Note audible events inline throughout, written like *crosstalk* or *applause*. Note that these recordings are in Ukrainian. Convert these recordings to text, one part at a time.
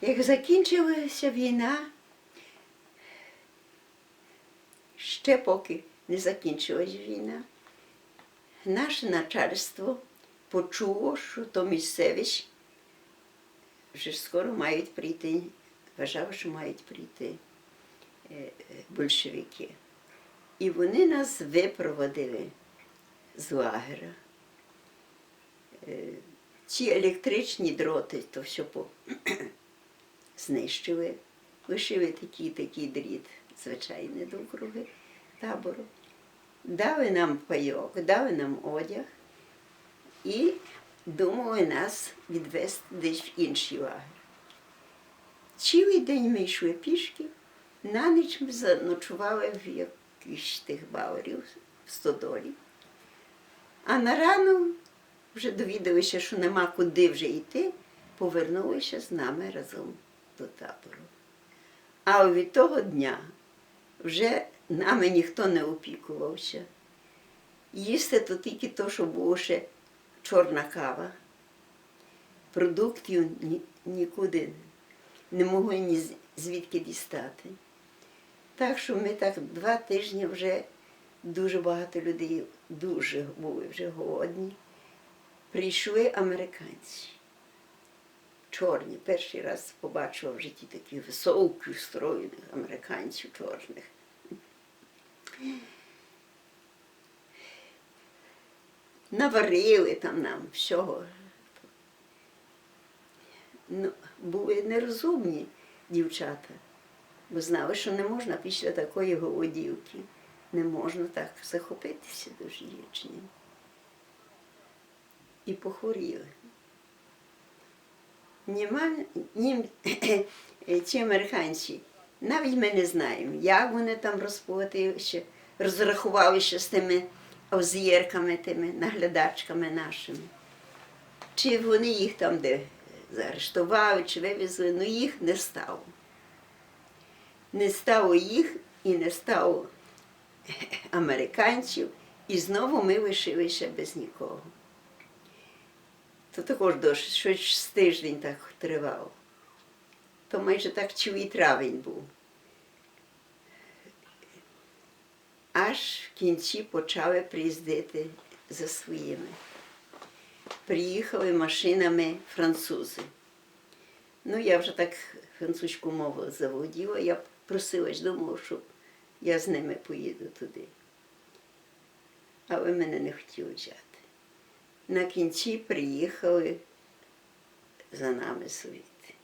Як закінчилася війна, ще поки не закінчилась війна, наше начальство почуло, що то місцевість вже скоро мають прийти, вважав, що мають прийти е, е, большевики. І вони нас випроводили з лагера. Ці електричні дроти, то все по... *clears throat* знищили, лишили такий такий дріт, звичайний до круги табору. Дали нам пайок, дали нам одяг і думали нас відвести десь в інший лагер. Цілий день ми йшли пішки, на ніч ми заночували в якихось тих баурів в стодолі. А на рану вже довідалися, що нема куди вже йти, повернулися з нами разом до табору. А від того дня вже нами ніхто не опікувався. Їсти то тільки то, що було ще чорна кава. Продуктів ні- нікуди не могли ні звідки дістати. Так що ми так два тижні вже дуже багато людей дуже були вже голодні. Прийшли американці. Чорні. Перший раз побачила в житті таких високих, стройних американців чорних. Наварили там нам всього. Ну, були нерозумні дівчата, бо знали, що не можна після такої голодівки, не можна так захопитися до жінчини. І похворіли. Нема, нім, *clears throat* ці американці, навіть ми не знаємо, як вони там розплатилися, розрахувалися з тими озірками, тими наглядачками нашими. Чи вони їх там де заарештували, чи вивезли, ну їх не стало. Не стало їх і не стало *clears throat* американців, і знову ми лишилися без нікого. То також досить, щось з тиждень так тривало. То майже так цілий травень був. Аж в кінці почали приїздити за своїми. Приїхали машинами французи. Ну, я вже так французьку мову заволоділа, я просилась, думала, що я з ними поїду туди. Але мене не хотіли взяти. На кінці приїхали за нами звідти.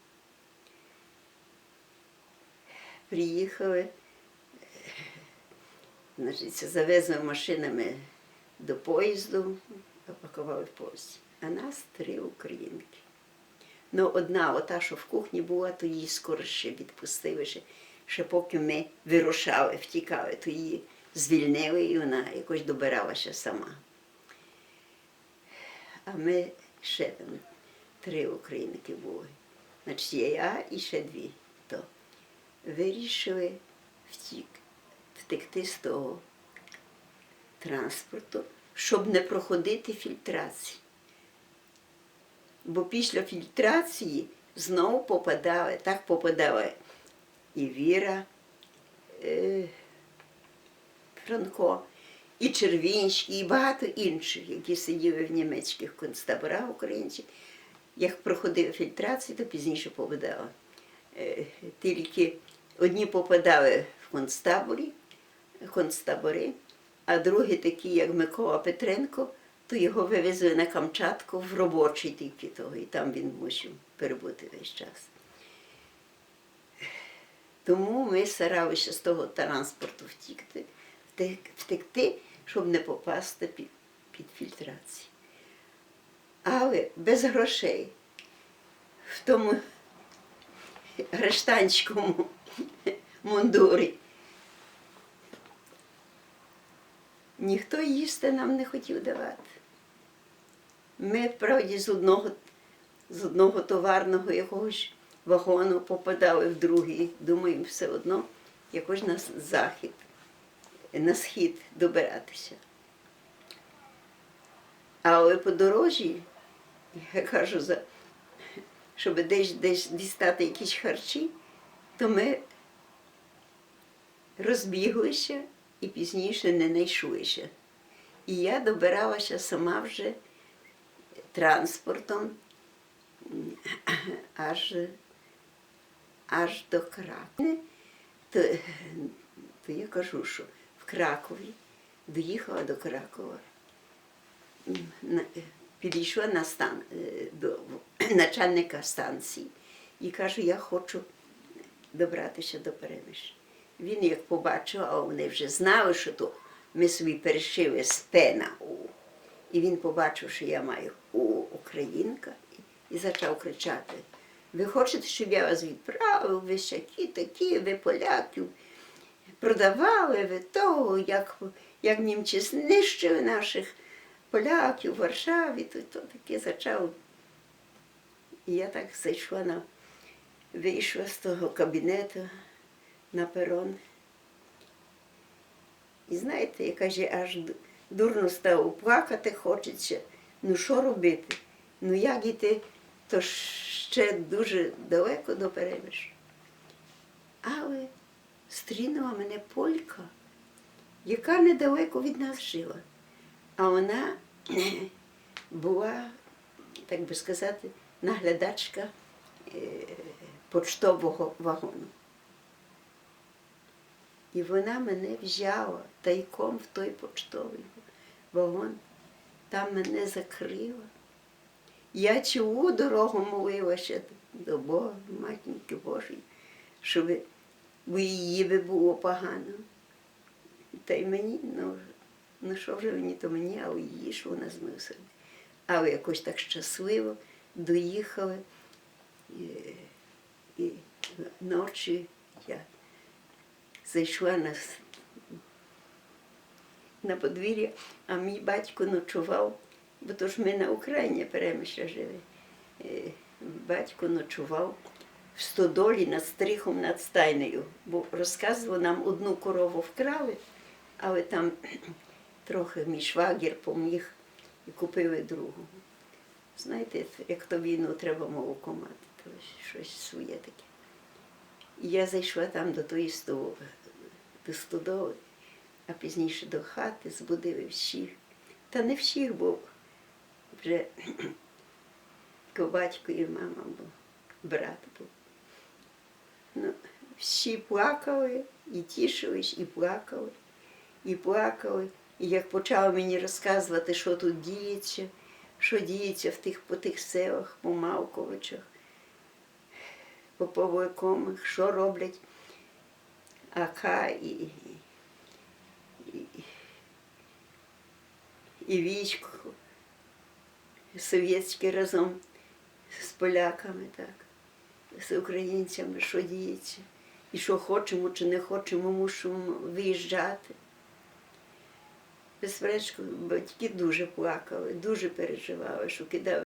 Приїхали, значить, завезли машинами до поїзду, опакували в поїзді. А нас три українки. Ну, одна, ота, що в кухні була, то її скоро ще відпустили, ще, ще поки ми вирушали, втікали, то її звільнили і вона якось добиралася сама. А ми ще там три українки були. Значить, є я і ще дві. То вирішили втік, втекти з того транспорту, щоб не проходити фільтрацію. Бо після фільтрації знову попадали, так попадали і Віра е, Франко, і Червінський, і багато інших, які сиділи в німецьких концтаборах українців. Як проходив фільтрацію, то пізніше попадали. Е, Тільки одні попадали в концтаборі, концтабори, а другі, такі, як Микола Петренко, то його вивезли на Камчатку в робочий тільки того, і там він мусив перебути весь час. Тому ми старалися з того транспорту втікти, втекти, щоб не попасти під, під фільтрацію. Але без грошей в тому арештанському мундурі ніхто їсти нам не хотів давати. Ми, правді, з одного, з одного товарного якогось вагону попадали в другий. Думаємо, все одно якось на захід, на схід добиратися. Але по дорожі, я кажу, щоб десь, десь дістати якісь харчі, то ми розбіглися і пізніше не знайшлися. І я добиралася сама вже транспортом аж, аж до Кракова. То, то я кажу, що Кракові доїхала до Кракова, підійшла на стан, е, до начальника станції і кажу, я хочу добратися до Перемиш. Він як побачив, а вони вже знали, що то ми собі перешили з. І він побачив, що я маю У українка, і, почав кричати. Ви хочете, щоб я вас відправив, ви всякі такі, ви поляків продавали, ви того, як, як німці знищили наших поляків в Варшаві, то, то таке почав. І я так зайшла на, вийшла з того кабінету на перон. І знаєте, я каже, аж дурно стало плакати хочеться. Ну що робити? Ну як іти, то ще дуже далеко до перемиш. Але стрінула мене полька, яка недалеко від нас жила. А вона *clears throat* була, так би сказати, наглядачка е, почтового вагону. І вона мене взяла тайком в той почтовий вагон, там мене закрила. Я цілу дорогу молилася до Бога, матінки Божої, щоб бо її би було погано. Та й мені, ну, ну що вже мені, то мені, а у її що вона змусила. Але якось так щасливо доїхали. І, і ночі я зайшла на, на подвір'я, а мій батько ночував, бо то ж ми на Україні перемиша жили. Е, Батько ночував в стодолі над стрихом над стайнею, бо розказував нам одну корову вкрали, але там *clears throat* трохи мій швагір поміг і купили другу. Знаєте, як то війну треба молоко мати, то щось своє таке. І я зайшла там до тої столу, до стодоли, а пізніше до хати збудили всіх. Та не всіх, бо вже *clears throat* ко батько і мама був, брат був. Ну, всі плакали, і тішились, і плакали, і плакали. І як почали мені розказувати, що тут діється, що діється в тих, по тих селах, по Мавковичах, по Павликомах, що роблять АК і, і, і, і військо совєтське разом з поляками, так, з українцями, що діється. І що хочемо чи не хочемо, мусимо виїжджати. Безперечно, батьки дуже плакали, дуже переживали, що кидали